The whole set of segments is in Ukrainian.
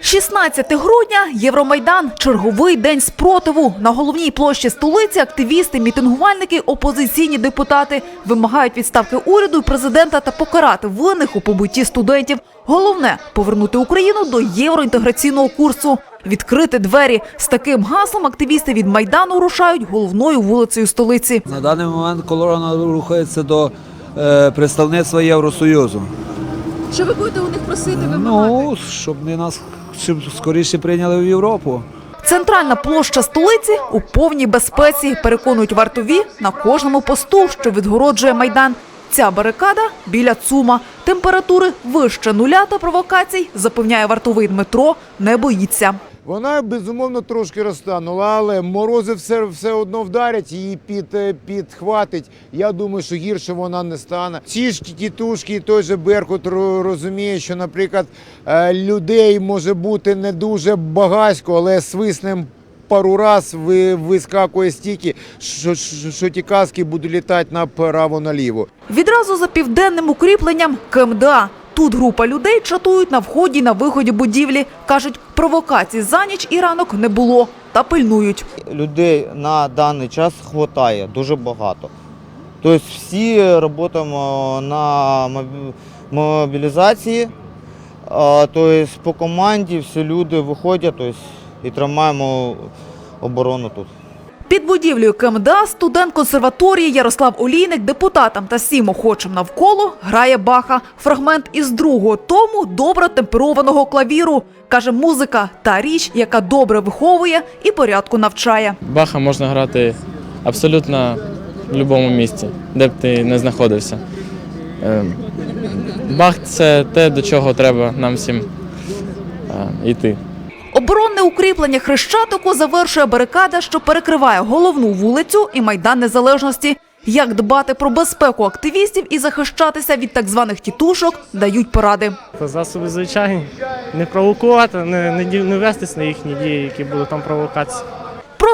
16 грудня Євромайдан черговий день спротиву. На головній площі столиці активісти, мітингувальники, опозиційні депутати вимагають відставки уряду і президента та покарати винних у побитті студентів. Головне повернути Україну до євроінтеграційного курсу. Відкрити двері з таким гаслом активісти від майдану рушають головною вулицею столиці. На даний момент колона рухається до е, представництва Євросоюзу. Що ви будете у них просити? Ну, щоб не нас чим скоріше прийняли в Європу. Центральна площа столиці у повній безпеці, переконують вартові на кожному посту, що відгороджує майдан. Ця барикада біля ЦУМа. Температури вище нуля та провокацій, запевняє вартовий Дмитро, не боїться. Вона безумовно трошки розтанула, але морози все, все одно вдарять, її під, е, підхватить. Я думаю, що гірше вона не стане. Ці ж тітушки, той же Беркут розуміє, що, наприклад, е, людей може бути не дуже багатько, але свиснем пару раз ви, вискакує стільки, що, що, що ті каски будуть літати направо-наліво. Відразу за південним укріпленням КМДА. Тут група людей чатують на вході на виході будівлі. Кажуть, провокацій за ніч і ранок не було та пильнують. людей на даний час вистачає дуже багато. Тобто всі працюємо на мобілізації, тобто по команді всі люди виходять тобто, і тримаємо оборону тут. Під будівлею КМДА студент консерваторії Ярослав Олійник депутатам та всім охочим навколо грає Баха. Фрагмент із другого тому добре темперованого клавіру. Каже, музика та річ, яка добре виховує і порядку навчає. Баха можна грати абсолютно в будь-якому місці, де б ти не знаходився. Ем, Бах це те, до чого треба нам всім е, йти. Оборонне укріплення Хрещатику завершує барикада, що перекриває головну вулицю і майдан незалежності. Як дбати про безпеку активістів і захищатися від так званих тітушок, дають поради. Засоби звичайні. Не провокувати, не, не, не вестись на їхні дії, які були там провокації.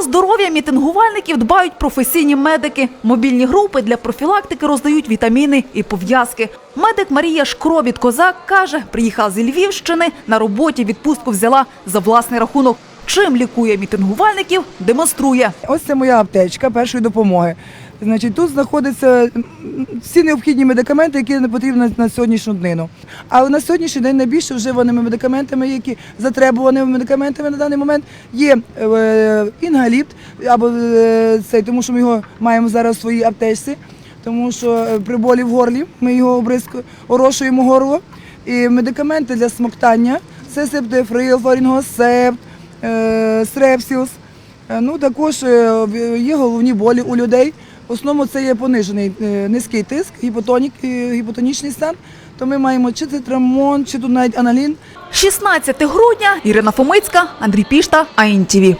Здоров'я мітингувальників дбають професійні медики. Мобільні групи для профілактики роздають вітаміни і пов'язки. Медик Марія Шкробіт Козак каже, приїхала зі Львівщини, на роботі відпустку взяла за власний рахунок. Чим лікує мітингувальників, демонструє. Ось це моя аптечка першої допомоги. Значить, тут знаходяться всі необхідні медикаменти, які не потрібні на сьогоднішню днину. Але на сьогоднішній день найбільше вживаними медикаментами, які затребуваними медикаментами на даний момент, є е, інгаліпт або е, цей, тому що ми його маємо зараз в своїй аптечці, тому що е, при болі в горлі ми його обризку, орошуємо горло. І медикаменти для смоктання це септифрил, фарінгосепт, стрепсіус. Е, Ну, також є головні болі у людей. В основному це є понижений е, низький тиск, гіпотонік, е, гіпотонічний стан. То ми маємо чи цитрамон, чи тут навіть аналін. 16 грудня Ірина Фомицька, Андрій Пішта, АІНТІВІ.